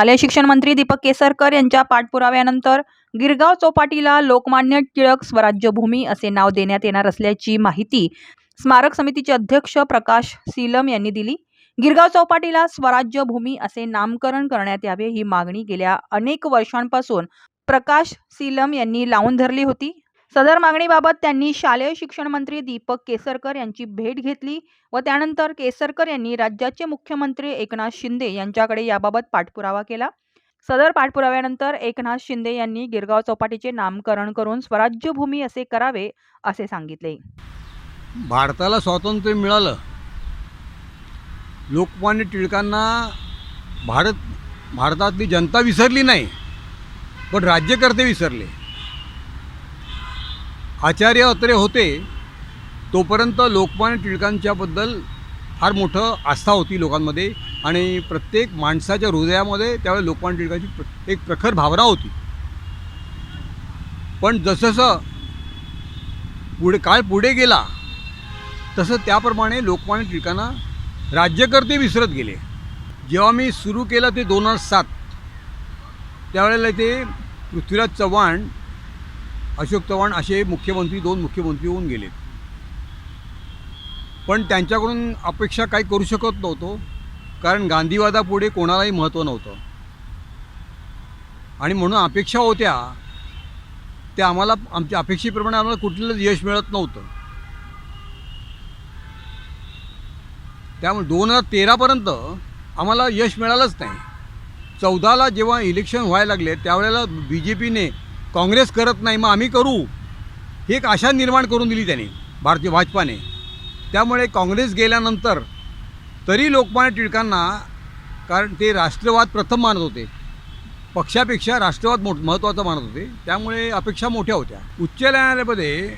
शालेय शिक्षण मंत्री दीपक केसरकर यांच्या पाठपुराव्यानंतर गिरगाव चौपाटीला लोकमान्य टिळक स्वराज्यभूमी असे नाव देण्यात येणार असल्याची माहिती स्मारक समितीचे अध्यक्ष प्रकाश सीलम यांनी दिली. गिरगाव चौपाटीला स्वराज्यभूमी असे नामकरण करण्यात यावे ही मागणी गेल्या अनेक वर्षांपासून प्रकाश सीलम यांनी लावून धरली होती. सदर मागणीबाबत त्यांनी शालेय शिक्षण मंत्री दीपक केसरकर यांची भेट घेतली व त्यानंतर केसरकर यांनी राज्याचे मुख्यमंत्री एकनाथ शिंदे यांच्याकडे याबाबत पाठपुरावा केला. सदर पाठपुराव्यानंतर एकनाथ शिंदे यांनी गिरगाव चौपाटीचे नामकरण करून स्वराज्यभूमी असे करावे असे सांगितले. भारताला स्वातंत्र्य मिळालं. लोकमान्य टिळकांना भारत भारतातली जनता विसरली नाही पण राज्यकर्ते विसरले. आचार्य अत्रे होते तोपर्यंत लोकमान्य टिळकांच्याबद्दल फार मोठं आस्था होती लोकांमध्ये आणि प्रत्येक माणसाच्या हृदयामध्ये त्यावेळेस लोकमान्य टिळकांची एक प्रखर भावना होती. पण जसजसं पुढे काळ पुढे गेला तसं त्याप्रमाणे लोकमान्य टिळकांना राज्यकर्ते विसरत गेले. जेव्हा मी सुरू केलं ते दोन हजार सात त्यावेळेला ते पृथ्वीराज चव्हाण अशोक चव्हाण असे मुख्यमंत्री दोन मुख्यमंत्री होऊन गेले. पण त्यांच्याकडून अपेक्षा काही करू शकत नव्हतो कारण गांधीवादापुढे कोणालाही महत्त्व नव्हतं. आणि म्हणून अपेक्षा होत्या त्या आम्हाला आमच्या अपेक्षेप्रमाणे आम्हाला कुठलंच यश मिळत नव्हतं. त्यामुळे दोन हजार तेरापर्यंत आम्हाला यश मिळालंच नाही. चौदाला जेव्हा इलेक्शन व्हायला लागले त्यावेळेला बी जे पीने काँग्रेस करत नाही मग आम्ही करू? ही एक आशा निर्माण करून दिली त्यांनी भारतीय भाजपाने. त्यामुळे काँग्रेस गेल्यानंतर तरी लोकमान्य टिळकांना कारण ते राष्ट्रवाद प्रथम मानत होते. पक्षापेक्षा राष्ट्रवाद मोठ महत्त्वाचं मानत होते. त्यामुळे अपेक्षा मोठ्या होत्या. उच्च न्यायालयामध्ये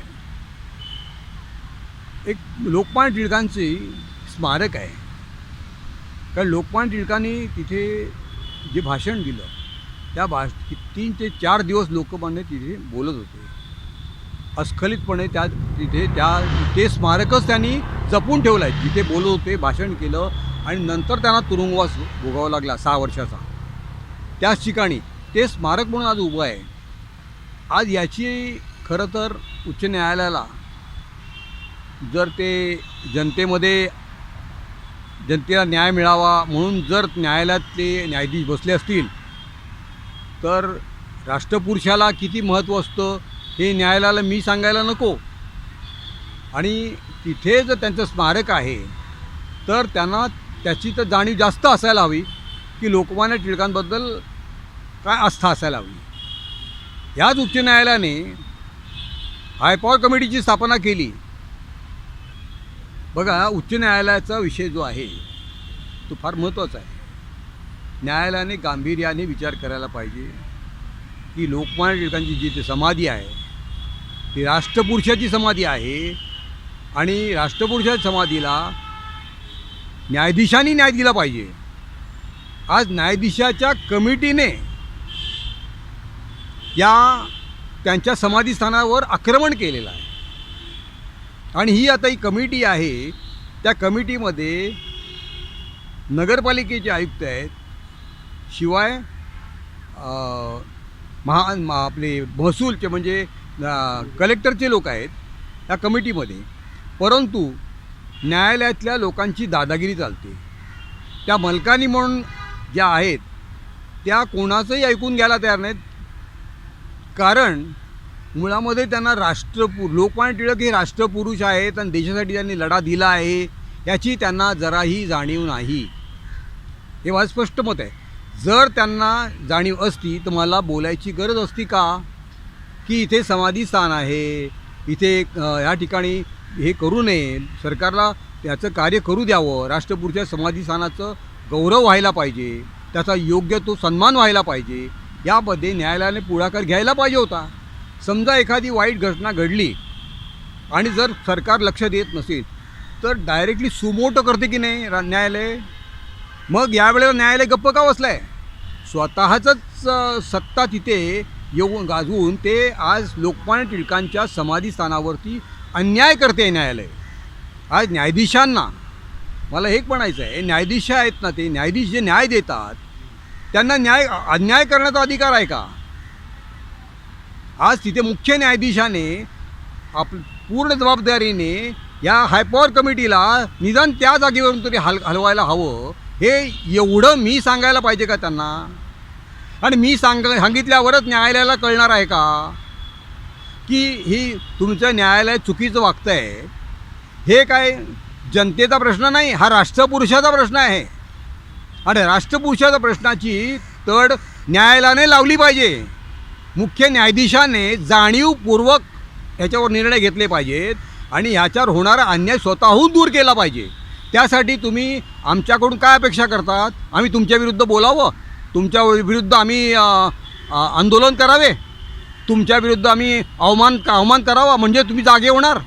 एक लोकमान्य टिळकांची स्मारक आहे. कारण लोकमान्य टिळकांनी तिथे जे भाषण दिलं त्या भाष तीन ते चार दिवस लोकमान्य तिथे बोलत होते. अस्खलितपणे त्या तिथे त्या ते स्मारकच त्यांनी जपून ठेवलं आहे जिथे बोलत होते भाषण केलं आणि नंतर त्यांना तुरुंगवास भोगावा लागला सहा वर्षाचा. त्याच ठिकाणी ते स्मारक म्हणून आज उभं आहे. आज याची खरं तर उच्च न्यायालयाला जर ते जनतेमध्ये जनतेला न्याय मिळावा म्हणून जर न्यायालयातले न्यायाधीश बसले असतील तर राष्ट्रपुरुषाला किती महत्त्व असतं हे न्यायालयाला मी सांगायला नको. आणि तिथे जर त्यांचं स्मारक आहे तर त्यांना त्याची तर जाणीव जास्त असायला हवी की लोकमान्य टिळकांबद्दल काय आस्था असायला हवी. ह्याच उच्च न्यायालयाने हायपॉवर कमिटीची स्थापना केली. बघा उच्च न्यायालयाचा विषय जो आहे तो फार महत्त्वाचा आहे. न्यायालयाने गांभीर्याने विचार करायला पाहिजे की लोकमान्य टिळकांची जी ती समाधी आहे ती राष्ट्रपुरुषाची समाधी आहे आणि राष्ट्रपुरुषाच्या समाधीला न्यायाधीशांनी न्याय दिला पाहिजे. आज न्यायाधीशाच्या कमिटीने या त्यांच्या समाधीस्थानावर आक्रमण केलेलं आहे. आणि ही आता ही कमिटी आहे त्या कमिटीमध्ये नगरपालिकेचे आयुक्त आहेत शिवाय महान म- आपले महसूलचे म्हणजे कलेक्टरचे लोक आहेत या कमिटीमध्ये. परंतु न्यायालयातल्या लोकांची दादागिरी चालते. त्या मलकानी म्हणून ज्या आहेत त्या कोणाचंही ऐकून घ्यायला तयार नाहीत. कारण मुळामध्ये त्यांना राष्ट्रपु लोकमान्य टिळक हे राष्ट्रपुरुष आहेत आणि देशासाठी त्यांनी लढा दिला आहे याची त्यांना जराही जाणीव नाही. हे माझं स्पष्ट मत आहे. जर त्यांना जाणीव असती तर मला बोलायची गरज असती का? की इथे समाधी स्थान आहे इथे ह्या या ठिकाणी हे करू नये. सरकारला त्याचं कार्य करू द्यावं. राष्ट्रपूरच्या समाधी स्थानाचं गौरव व्हायला पाहिजे. त्याचा योग्य तो सन्मान व्हायला पाहिजे. यामध्ये न्यायालयाने पुढाकार घ्यायला पाहिजे होता. समजा एखादी वाईट घटना घडली आणि जर सरकार लक्ष देत नसेल तर डायरेक्टली सुमोटं करते की नाही न्यायालय? मग यावेळेला न्यायालय गप्प का बसलं आहे स्वतःचंच सत्ता तिथे येऊन गाजवून ते आज लोकमान्य टिळकांच्या समाधीस्थानावरती अन्याय करते न्यायालय. आज न्यायाधीशांना मला हे म्हणायचं आहे न्यायाधीश आहेत ना ते न्यायाधीश जे न्याय देतात त्यांना न्याय अन्याय करण्याचा अधिकार आहे का? आज तिथे मुख्य न्यायाधीशाने आप पूर्ण जबाबदारीने या हायपॉवर कमिटीला निदान त्या जागेवरून तरी हल हलवायला हवं. हे एवढं मी सांगायला पाहिजे का त्यांना? आणि मी सांग सांगितल्यावरच न्यायालयाला कळणार आहे का? की ही तुमचं न्यायालय चुकीचं वागतं आहे हे काय जनतेचा प्रश्न नाही हा राष्ट्रपुरुषाचा प्रश्न आहे. आणि राष्ट्रपुरुषाच्या प्रश्नाची तड न्यायालयाने लावली पाहिजे. मुख्य न्यायाधीशाने जाणीवपूर्वक ह्याच्यावर निर्णय घेतले पाहिजेत आणि ह्याच्यावर होणारा अन्याय स्वतःहून दूर केला पाहिजे. त्यासाठी तुम्ही आमच्याकडून काय अपेक्षा करतात? आम्ही तुमच्या विरुद्ध बोलावं? तुमच्या विरुद्ध आम्ही आंदोलन करावे? तुमच्या विरुद्ध आम्ही अवमान अवमान करावा म्हणजे तुम्ही जागे होणार?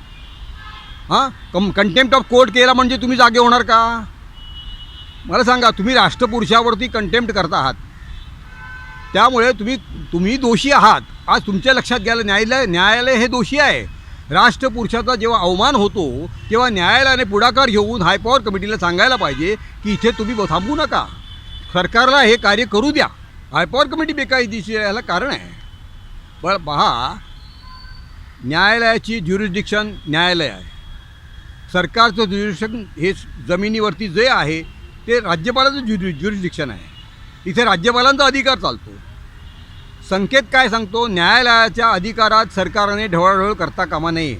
हां? कम कंटेम्प्ट ऑफ कोर्ट केला म्हणजे तुम्ही जागे होणार का? मला सांगा तुम्ही राष्ट्रपुरुषावरती कंटेम्प्ट करता आहात. त्यामुळे तुम्ही तुम्ही दोषी आहात. आज तुमच्या लक्षात घ्यायला न्यायालय न्यायालय हे दोषी आहे. राष्ट्रपुरुषाचा जेव्हा अवमान होतो तेव्हा न्यायालयाने पुढाकार घेऊन हायपॉवर कमिटीला सांगायला पाहिजे की इथे तुम्ही ब- थांबू नका. सरकारला हे कार्य करू द्या. हायपॉवर कमिटी बेकायदेशीर याला कारण आहे. पण पहा न्यायालयाची ज्युरिस्डिक्शन न्यायालय आहे. सरकारचं ज्युरिस्डिक्शन हे जमिनीवरती जे आहे ते राज्यपालाचं ज्युरि ज्युरिस्डिक्शन आहे. इथे राज्यपालांचा अधिकार चालतो. संकेत काय सांगतो? न्यायालयाच्या अधिकारात सरकारने ढवळाढवळ करता कामा नये.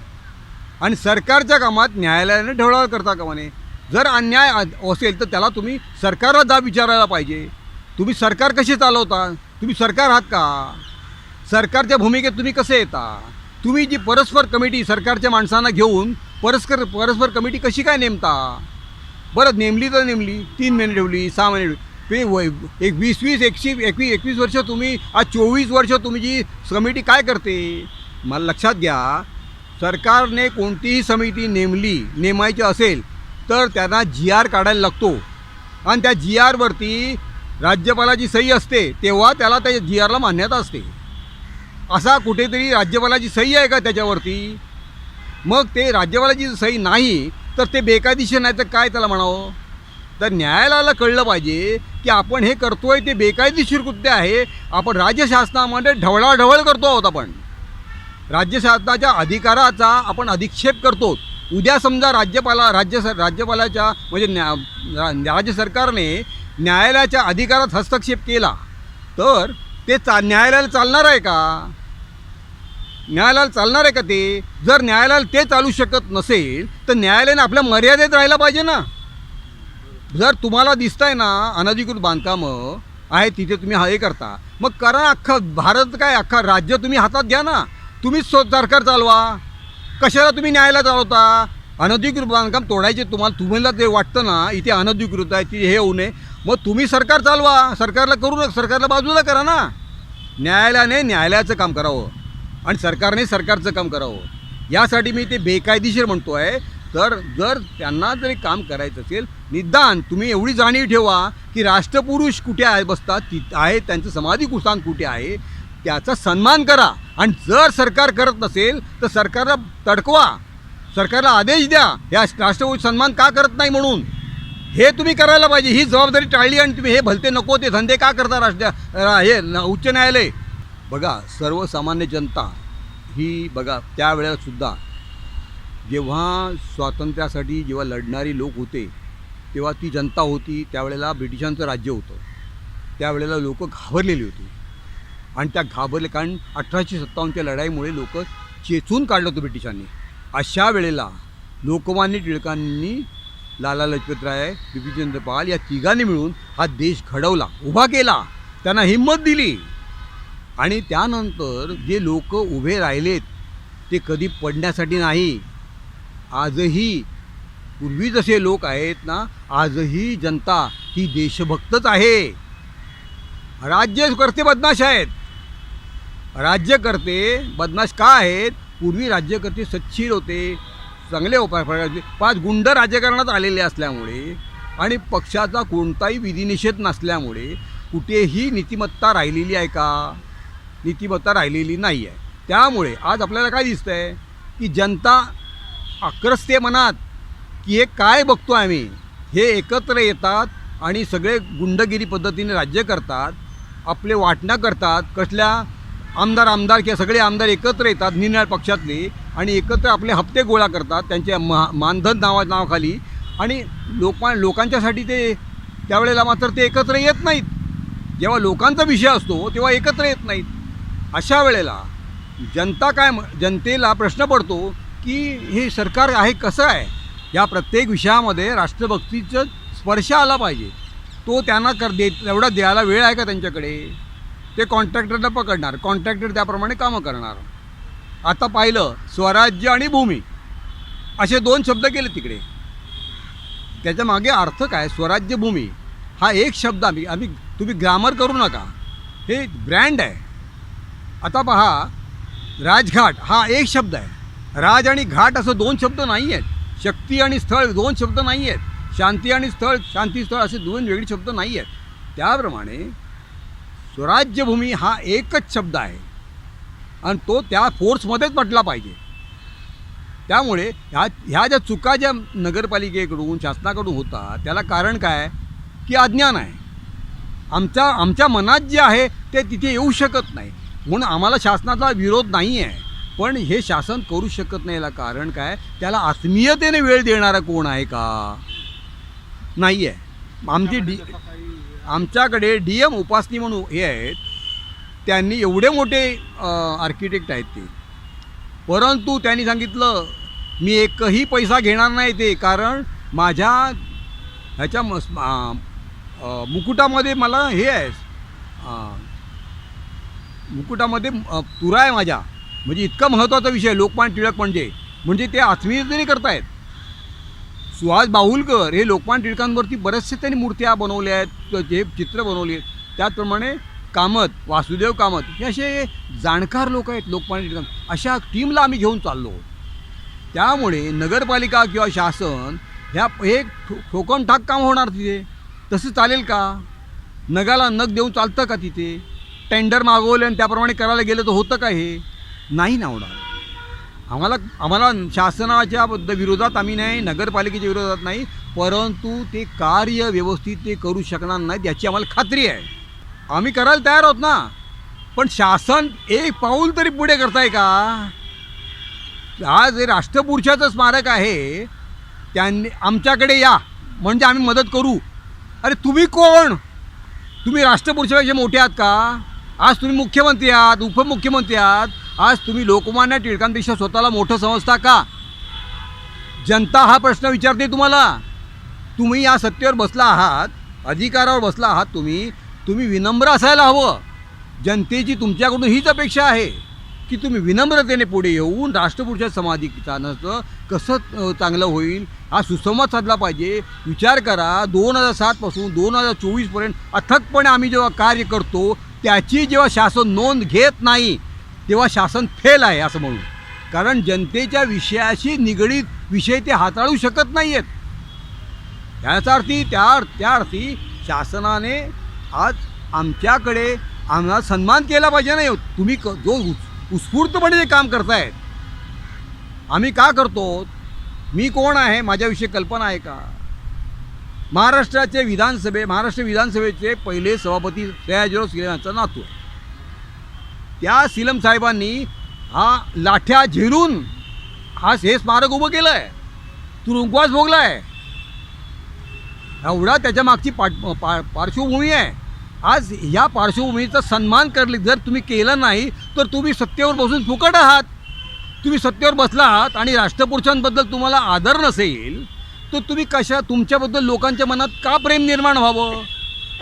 आणि सरकारच्या कामात न्यायालयाने ढवळाढवळ करता कामा नये. जर अन्याय असेल तर त्याला तुम्ही सरकारला जाब विचारायला पाहिजे. तुम्ही सरकार कसे चालवता? तुम्ही सरकार आहात का? सरकारच्या भूमिकेत तुम्ही कसे येता? तुम्ही जी परस्पर कमिटी सरकारच्या माणसांना घेऊन परस्पर परस्पर कमिटी कशी काय नेमता? बरं नेमली तर नेमली तीन महिने ठेवली सहा महिने ठेवली. ते वय एक वीस वीस एकशे एकवीस एकवीस वर्ष तुम्ही आज चोवीस वर्ष तुम्ही जी कमिटी काय करते? मला लक्षात घ्या सरकारने कोणतीही समिती नेमली नेमायची असेल तर त्यांना जी आर काढायला लागतो. आणि त्या जी आरवरती राज्यपालाची सही असते तेव्हा त्याला त्या जी आरला मान्यता असते. असा कुठेतरी राज्यपालाची सही आहे का त्याच्यावरती? मग ते राज्यपालाची सही नाही तर ते बेकायदेशीर नाही तर काय त्याला म्हणावं? तर न्यायालयाला कळलं पाहिजे की आपण हे करतोय ते बेकायदेशीर कृत्य आहे. आपण राज्य शासनामध्ये ढवळाढवळ करतो आहोत आपण. राज्य शासनाच्या अधिकाराचा आपण अधिक्षेप करतो. उद्या समजा राज्यपाला राज्य सर राज्यपालाच्या म्हणजे न्या राज्य सरकारने न्यायालयाच्या अधिकारात हस्तक्षेप केला तर ते चा न्यायालयाला चालणार आहे का? न्यायालयाला चालणार आहे का ते? जर न्यायालयाला ते चालू शकत नसेल तर न्यायालयाने आपल्या मर्यादेत राहायला पाहिजे ना. जर तुम्हाला दिसतंय ना अनधिकृत बांधकामं आहे तिथे तुम्ही हे करता. मग करा अख्खा अख्खं भारत काय अख्खा राज्य तुम्ही हातात घ्या ना. तुम्हीच स्व सरकार चालवा. कशाला तुम्ही न्यायालय चालवता? अनधिकृत बांधकाम तोडायचे तुम्हाला तुम्हाला ते वाटतं ना इथे अनधिकृत आहे तिथे हे होऊ नये. मग तुम्ही सरकार चालवा. सरकारला करू नका सरकारला बाजूला करा ना. न्यायालयाने न्यायालयाचं काम करावं आणि सरकारने सरकारचं काम करावं. यासाठी मी ते बेकायदेशीर म्हणतो आहे तर जर त्यांना जरी काम करायचं असेल निदान तुम्ही एवढी जाणीव ठेवा की राष्ट्रपुरुष कुठे आहे बसतात ति आहे त्यांचं समाधी कुस्थान कुठे आहे त्याचा सन्मान करा. आणि जर सरकार करत नसेल तर सरकारला तडकवा. सरकारला आदेश द्या. या राष्ट्रपुरुष सन्मान का करत नाही म्हणून? हे तुम्ही करायला पाहिजे. ही जबाबदारी टाळली आणि तुम्ही हे भलते नको ते धंदे का करता राष्ट्र हे उच्च न्यायालय? बघा सर्वसामान्य जनता ही बघा त्यावेळेला सुद्धा जेव्हा स्वातंत्र्यासाठी जेव्हा लढणारी लोक होते तेव्हा ती जनता होती त्यावेळेला ब्रिटिशांचं राज्य होतं. त्यावेळेला लोक घाबरलेली होती. आणि त्या घाबरले कारण अठराशे सत्तावन्नच्या लढाईमुळे लोक चेचून काढलं होतं ब्रिटिशांनी. अशा वेळेला लोकमान्य टिळकांनी लाला लजपतराय बिपिनचंद्र पाल या तिघांनी मिळून हा देश घडवला उभा केला. त्यांना हिंमत दिली. आणि त्यानंतर जे लोक उभे राहिलेत ते कधी पडण्यासाठी नाही. आजही पूर्वी जसे लोक आहेत ना आजही जनता ही देशभक्तच आहे. राज्यकर्ते बदमाश आहेत. राज्यकर्ते बदमाश का आहेत? पूर्वी राज्यकर्ते सच्छील होते चांगले उपाय पाच गुंड राजकारणात आलेले असल्यामुळे आणि पक्षाचा कोणताही विधिनिषेध नसल्यामुळे कुठेही नीतिमत्ता राहिलेली आहे का? नीतिमत्ता राहिलेली नाही आहे त्यामुळे आज आपल्याला काय दिसतं आहे की जनता आक्रसते मनात की हे काय बघतो आम्ही? हे एकत्र येतात आणि सगळे गुंडगिरी पद्धतीने राज्य करतात आपले वाटणं करतात कसल्या आमदार आमदार किंवा सगळे आमदार एकत्र येतात निर्णय पक्षातले आणि एकत्र आपले हप्ते गोळा करतात त्यांच्या मा मानधन नावा नावाखाली. आणि लोका लोकांच्यासाठी ते त्यावेळेला मात्र ते एकत्र येत नाहीत. जेव्हा लोकांचा विषय असतो तेव्हा एकत्र येत नाहीत. अशा वेळेला जनता काय म- जनतेला प्रश्न पडतो की हे सरकार आहे कसं आहे? या प्रत्येक विषयामध्ये राष्ट्रभक्तीचं स्पर्श आला पाहिजे. तो त्यांना कर दे एवढा द्यायला वेळ आहे का त्यांच्याकडे? ते कॉन्ट्रॅक्टरला पकडणार. कॉन्ट्रॅक्टर त्याप्रमाणे कामं करणार. आता पाहिलं स्वराज्य आणि भूमी. असे दोन शब्द केले तिकडे. त्याच्यामागे अर्थ काय? स्वराज्य भूमी. हा एक शब्द आम्ही आम्ही तुम्ही ग्रामर करू नका. हे ब्रँड आहे. आता पहा राजघाट हा एक शब्द आहे. राज आणि घाट असं दोन शब्द नाही आहेत शक्ती आणि स्थळ दोन शब्द नाही आहेत शांती आणि स्थळ शांती स्थळ असे दोन वेगळे शब्द नाही आहेत त्याप्रमाणे स्वराज्यभूमी हा एकच शब्द आहे. आणि तो त्या फोर्समध्येच म्हटला पाहिजे. त्यामुळे ह्या ह्या ज्या चुका ज्या नगरपालिकेकडून शासनाकडून होतात त्याला कारण काय? की अज्ञान आहे. आमच्या आमच्या मनात जे आहे ते तिथे येऊ शकत नाही. म्हणून आम्हाला शासनाचा विरोध नाही आहे पण हे शासन करू शकत नाही. याला कारण काय? त्याला आत्मीयतेने वेळ देणारा कोण आहे का? नाही आहे आमची डी आमच्याकडे डी एम उपासनी म्हणून हे आहेत. त्यांनी एवढे मोठे आर्किटेक्ट आहेत ते. परंतु त्यांनी सांगितलं मी एकही पैसा घेणार नाही ते. कारण माझ्या ह्याच्या मस मुकुटामध्ये मला हे आहे. मुकुटामध्ये तुरा आहे माझ्या. म्हणजे इतका महत्त्वाचा विषय लोकमान्य टिळक म्हणजे. म्हणजे ते आत्मीयतेने करतायत सुहास बाहुलकर हे लोकमान्य टिळकांवरती बरेचसे त्यांनी मूर्त्या बनवल्या आहेत जे चित्र बनवली आहेत. त्याचप्रमाणे कामत वासुदेव कामत हे असे जाणकार लोक आहेत लोकमान्य टिळकां अशा टीमला आम्ही घेऊन चाललो त्यामुळे नगरपालिका किंवा शासन ह्या हे ठो- ठाक काम होणार तिथे. तसं चालेल का? नगाला नग देऊन चालतं का तिथे? टेंडर मागवले आणि त्याप्रमाणे करायला गेलं तर होतं का हे? नाही ना होणार. आम्हाला आम्हाला शासनाच्या बद्द विरोधात आम्ही नाही नगरपालिकेच्या विरोधात नाही परंतु ते कार्य व्यवस्थित ते करू शकणार नाहीत याची आम्हाला खात्री आहे. आम्ही करायला तयार आहोत ना. पण शासन एक पाऊल तरी पुढे करताय का? आज हे राष्ट्रपुरुषाचं स्मारक आहे. त्यांनी आमच्याकडे या म्हणजे आम्ही मदत करू. अरे तुम्ही कोण? तुम्ही राष्ट्रपुरुषापेक्षा मोठे आहात का? आज तुम्ही मुख्यमंत्री आहात उपमुख्यमंत्री आहात. आज तुम्ही लोकमान्य टिळकांपेक्षा स्वतःला मोठं समजता का? जनता हा प्रश्न विचारते तुम्हाला. तुम्ही या सत्तेवर बसला आहात अधिकारावर बसला आहात तुम्ही तुम्ही विनम्र असायला हवं. जनतेची तुमच्याकडून हीच अपेक्षा आहे की तुम्ही विनम्रतेने पुढे येऊन राष्ट्रपुरुषा समाधीचा कसं चांगलं होईल हा सुसंवाद साधला पाहिजे. विचार करा दोन हजार सातपासून दोन हजार चोवीसपर्यंत अथकपणे आम्ही जेव्हा कार्य करतो त्याची जेव्हा शासन नोंद घेत नाही तेव्हा शासन फेल आहे असं म्हणून. कारण जनतेच्या विषयाशी निगडीत विषय ते हाताळू शकत नाही आहेत याचा अर्थी त्या त्या अर्थी शासनाने आज आमच्याकडे आम्हाला सन्मान केला पाहिजे नाही तुम्ही क जो उस उत्स्फूर्तपणे जे काम करतायत. आम्ही का करतो? मी कोण आहे? माझ्याविषयी कल्पना आहे का? महाराष्ट्राचे विधानसभे महाराष्ट्र विधानसभेचे पहिले सभापती सयाजीराव सिलम यांचा नातू आहे. त्या सिलम साहेबांनी हा लाठ्या झेलून हा हे स्मारक उभं केलं आहे तुरुंगवास भोगला आहे एवढा त्याच्या मागची पाठ पा पार्श्वभूमी आहे. आज या पार्श्वभूमीचा सन्मान करले जर तुम्ही केलं नाही तर तुम्ही सत्तेवर बसून फुकट आहात. तुम्ही सत्तेवर बसला आहात आणि राष्ट्रपुरुषांबद्दल तुम्हाला आदर नसेल तर तुम्ही कशा तुमच्याबद्दल लोकांच्या मनात का प्रेम निर्माण व्हावं?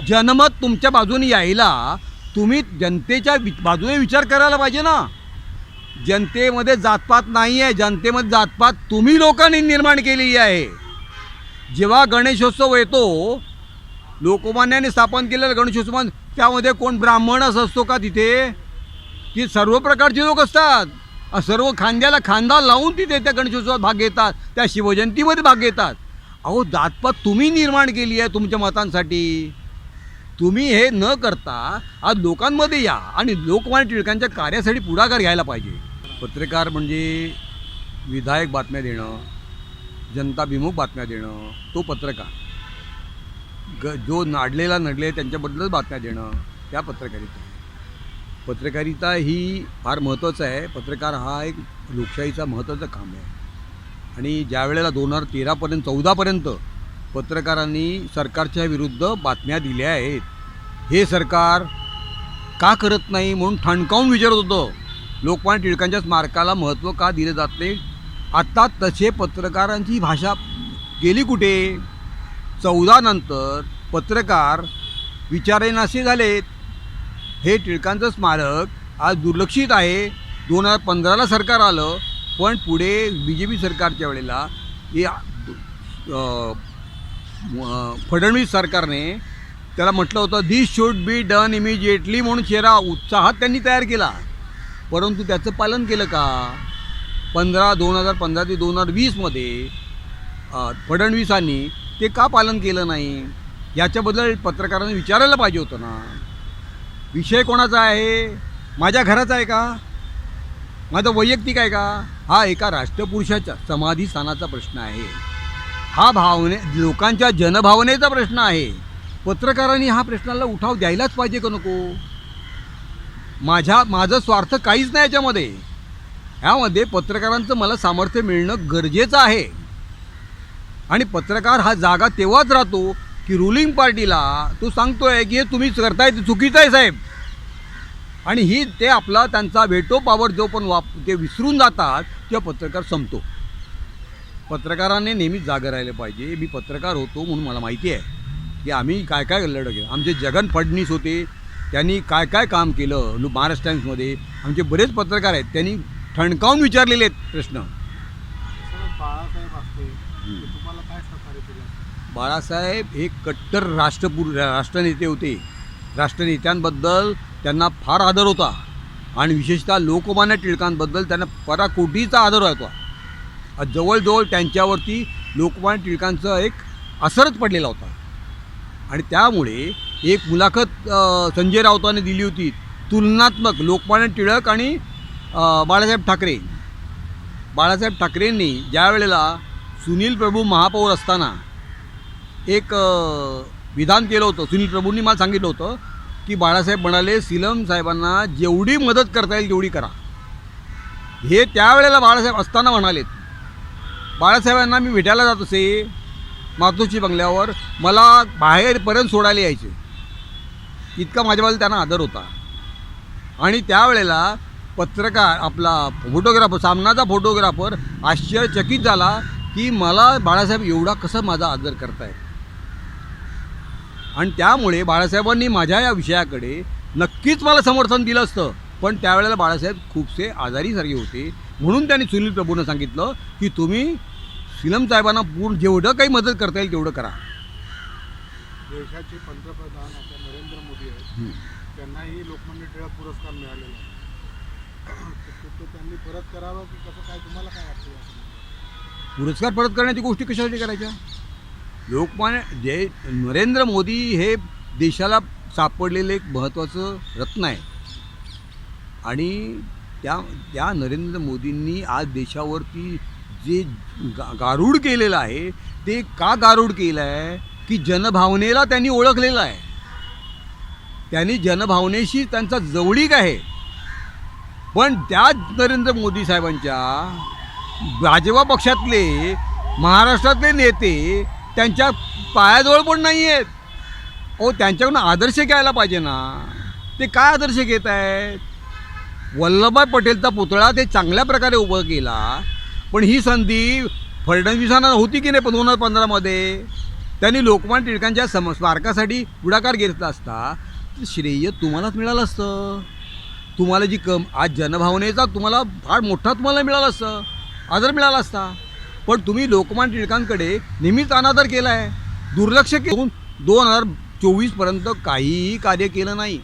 जनमत तुमच्या बाजूने यायला तुम्ही जनतेच्या वि बाजूने विचार करायला पाहिजे ना. जनतेमध्ये जातपात नाही आहे जनतेमध्ये जातपात तुम्ही लोकांनी निर्माण केलेली आहे. जेव्हा गणेशोत्सव येतो लोकमान्याने स्थापन केलेला गणेशोत्सव त्यामध्ये कोण ब्राह्मणच असतो का तिथे? ती सर्व प्रकारचे लोक असतात. सर्व खांद्याला खांदा लावून तिथे त्या गणेशोत्सवात भाग घेतात. त्या शिवजयंतीमध्ये भाग घेतात. अहो जातपात तुम्ही निर्माण केली आहे तुमच्या मतांसाठी. तुम्ही हे न करता आज लोकांमध्ये या आणि लोकमान्य टिळकांच्या कार्यासाठी पुढाकार घ्यायला पाहिजे. पत्रकार म्हणजे विधायक बातम्या देणं जनताभिमुख बातम्या देणं तो पत्रकार. ग जो नाडलेला नडले त्यांच्याबद्दलच बातम्या देणं त्या पत्रकारिता. पत्रकारिता ही फार महत्त्वाचं आहे. पत्रकार हा एक लोकशाहीचा महत्त्वाचं काम आहे. आणि ज्या वेळेला दोन हजार तेरापर्यंत चौदापर्यंत पत्रकारांनी सरकारच्या विरुद्ध बातम्या दिल्या आहेत. हे सरकार का करत नाही म्हणून ठणकावून विचारत होतं. लोकमान्य टिळकांच्या स्मारकाला महत्त्व का दिले जात नाही? आत्ता तसे पत्रकारांची भाषा गेली कुठे? चौदा नंतर पत्रकार विचारेनासे झालेत. हे टिळकांचं स्मारक आज दुर्लक्षित आहे. दोन हजार पंधराला सरकार आलं पण पुढे बी जे पी सरकारच्या वेळेला हे फडणवीस सरकारने त्याला म्हटलं होतं this should be done immediately म्हणून चेहरा उत्साहात त्यांनी तयार केला. परंतु त्याचं पालन केलं का? पंधरा दोन हजार पंधरा ते दोन हजार वीसमध्ये फडणवीसांनी ते का पालन केलं नाही? याच्याबद्दल पत्रकारांनी विचारायला पाहिजे होतं ना. विषय कोणाचा आहे? माझ्या घराचा आहे का? माझं वैयक्तिक आहे का? हा एका राष्ट्रपुरुषाच्या समाधी स्थानाचा प्रश्न आहे. हा भावने लोकांच्या जनभावनेचा प्रश्न आहे. पत्रकारांनी हा प्रश्नाला उठाव द्यायलाच पाहिजे का नको? माझ्या माझं स्वार्थ काहीच नाही याच्यामध्ये. ह्यामध्ये पत्रकारांचं मला सामर्थ्य मिळणं गरजेचं आहे. आणि पत्रकार हा जागा तेव्हाच राहतो की रुलिंग पार्टीला तो सांगतोय की हे तुम्हीच करताय ते चुकीचं आहे साहेब. आणि ही ते आपला त्यांचा वेटो पॉवर जो पण वाप ते विसरून जातात तेव्हा पत्रकार संपतो. पत्रकारांनी नेहमीच जागं राहिलं पाहिजे. मी पत्रकार होतो म्हणून मला माहिती आहे की आम्ही काय काय लढ केलं आमचे जगन फडणीस होते त्यांनी काय काय काम केलं लो- महाराष्ट्र टाईम्समध्ये आमचे बरेच पत्रकार आहेत त्यांनी ठणकावून विचारलेले आहेत प्रश्न. बाळासाहेब काय बाळासाहेब हे कट्टर राष्ट्रपूर राष्ट्रनेते होते. राष्ट्रनेत्यांबद्दल त्यांना फार आदर होता. आणि विशेषतः लोकमान्य टिळकांबद्दल त्यांना पराकोटीचा आदर होता. जवळजवळ त्यांच्यावरती लोकमान्य टिळकांचं एक असरच पडलेला होता. आणि त्यामुळे एक मुलाखत संजय राऊतांनी दिली होती तुलनात्मक लोकमान्य टिळक आणि बाळासाहेब ठाकरे. बाळासाहेब ठाकरेंनी ज्या वेळेला सुनील प्रभू महापौर असताना एक विधान केलं होतं सुनील प्रभूंनी मला सांगितलं होतं की बाळासाहेब म्हणाले सिलम साहेबांना जेवढी मदत करता येईल तेवढी करा. हे त्यावेळेला बाळासाहेब असताना म्हणालेत. बाळासाहेबांना मी भेटायला जात असे मातोश्री बंगल्यावर. मला बाहेरपर्यंत सोडायला यायचे. इतका माझ्याबद्दल त्यांना आदर होता. आणि त्यावेळेला पत्रकार आपला फोटोग्राफर सामनाचा फोटोग्राफर आश्चर्यचकित झाला की मला बाळासाहेब एवढा कसं माझा आदर करतायत आणि त्यामुळे बाळासाहेबांनी माझ्या या विषयाकडे नक्कीच मला समर्थन दिलं असतं. पण त्यावेळेला बाळासाहेब खूपसे आजारीसारखे होते. म्हणून त्यांनी सुनील प्रभूनं सांगितलं की तुम्ही सिलम साहेबांना पूर्ण जेवढं काही मदत करता येईल तेवढं करा देशाचे पंतप्रधान आता नरेंद्र मोदी आहेत. त्यांनाही लोकमान्य टिळक पुरस्कार मिळालेला आहे त्यांनी परत करावा की कसं काय तुम्हाला काय वाटतं? पुरस्कार परत करण्याची गोष्टी कशासाठी करायच्या लोकमान्य जे नरेंद्र मोदी हे देशाला सापडलेलं एक महत्त्वाचं रत्न आहे आणि त्या त्या नरेंद्र मोदींनी आज देशावरती जे गा गारूड केलेलं आहे ते का गारूड केलं आहे की जनभावनेला त्यांनी ओळखलेलं आहे. त्यांनी जनभावनेशी त्यांचा जवळीक आहे. पण त्याच नरेंद्र मोदी साहेबांच्या भाजपा पक्षातले महाराष्ट्रातले नेते त्यांच्या पायाजवळ पण नाही आहेत अहो त्यांच्याकडून आदर्श घ्यायला पाहिजे ना. ते काय आदर्श घेत आहेत वल्लभभाई पटेलचा पुतळा ते चांगल्या प्रकारे उभं केला. पण ही संधी फडणवीसांना होती की नाही दोन हजार पंधरामध्ये त्यांनी लोकमान्य टिळकांच्या सम स्मारकासाठी पुढाकार घेतला असता. तर श्रेय तुम्हालाच मिळालं असतं. तुम्हाला जी कम आज जनभावनेचा तुम्हाला फार मोठा तुम्हाला मिळाला असतं. आदर मिळाला असता. पण तुम्ही लोकमान्य टिळकांकडे नेहमीच अनादर केला आहे दुर्लक्ष केलं. दोन हजार चोवीसपर्यंत काहीही कार्य केलं नाही.